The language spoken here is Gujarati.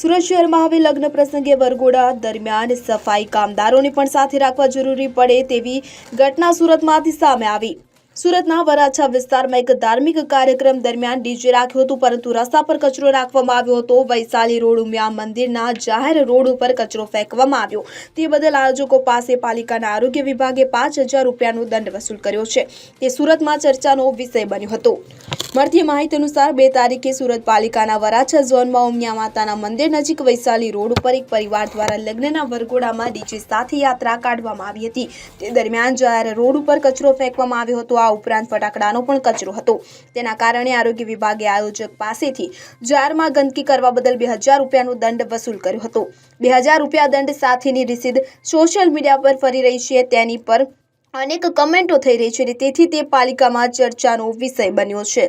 સુરત શહેરમાં હવે લગ્ન પ્રસંગે વરઘોડા દરમિયાન સફાઈ કામદારોને પણ સાથે રાખવા જરૂરી પડે તેવી ઘટના સુરતમાંથી સામે આવી. સુરતના વરાછા વિસ્તારમાં એક ધાર્મિક કાર્યક્રમ દરમિયાન ડીજે રાખ્યું હતું, પરંતુ રસ્તા પર કચરો રાખવામાં આવ્યો હતો. વૈશાલી રોડ ઉમિયા મંદિરના જાહેર રોડ ઉપર કચરો ફેંકવામાં આવ્યો. તે બદલ આયોજકો પાસે પાલિકાના આરોગ્ય વિભાગે પાંચ હજાર રૂપિયાનો દંડ વસૂલ કર્યો છે. તે સુરતમાં ચર્ચાનો વિષય બન્યો હતો. મળતી માહિતી અનુસાર બે તારીખે સુરત પાલિકાના વરાછા ઝોનમાં ઉમિયા માતાના મંદિર નજીક વૈશાલી રોડ ઉપર એક પરિવાર દ્વારા લગ્નના વરઘોડામાં ડીજે સાથે યાત્રા કાઢવામાં આવી હતી. તે દરમિયાન જ્યારે રોડ ઉપર કચરો ફેંકવામાં આવ્યો હતો. આ ઉપરાંત ફટાકડાનો પણ કચરો હતો. તેના કારણે આરોગ્ય વિભાગે આયોજક પાસેથી જારમાં ગંદકી કરવા બદલ બે હજાર રૂપિયાનો દંડ વસૂલ કર્યો હતો. બે હજાર રૂપિયા દંડ સાથેની રસીદ સોશિયલ મીડિયા પર ફરી રહી છે. તેની પર અનેક કમેન્ટો થઈ રહી છે તેથી તે પાલિકામાં ચર્ચાનો વિષય બન્યો છે.